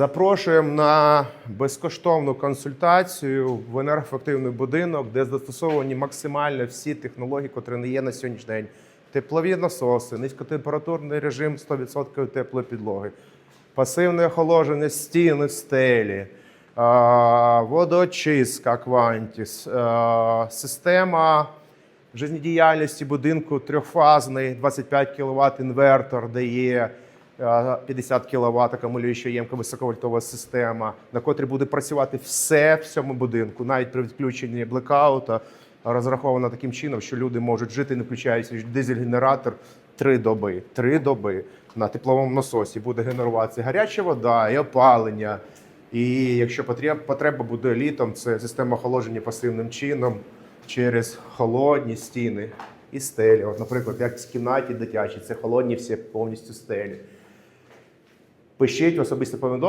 Запрошуємо на безкоштовну консультацію в енергоефективний будинок, де застосовані максимально всі технології, котрі не є на сьогоднішній день. Теплові насоси, низькотемпературний режим 100% теплої підлоги, пасивне охолодження стіни, стелі, водоочистка Квантіс, система життєдіяльності будинку трьохфазний, 25 кВт інвертор, де є 50 кВт акумулююча ємка високовольтова система, на котрій буде працювати все в цьому будинку, навіть при відключенні блекаута, розраховано таким чином, що люди можуть жити, не включаючи дизель-генератор три доби. Три доби на тепловому насосі буде генеруватися гаряча вода і опалення. І якщо потреба буде літом, це система охолодження пасивним чином через холодні стіни і стелі. От, наприклад, як в кімнаті дитячій, це холодні всі повністю стелі. Пишіть в особисте повідомлення.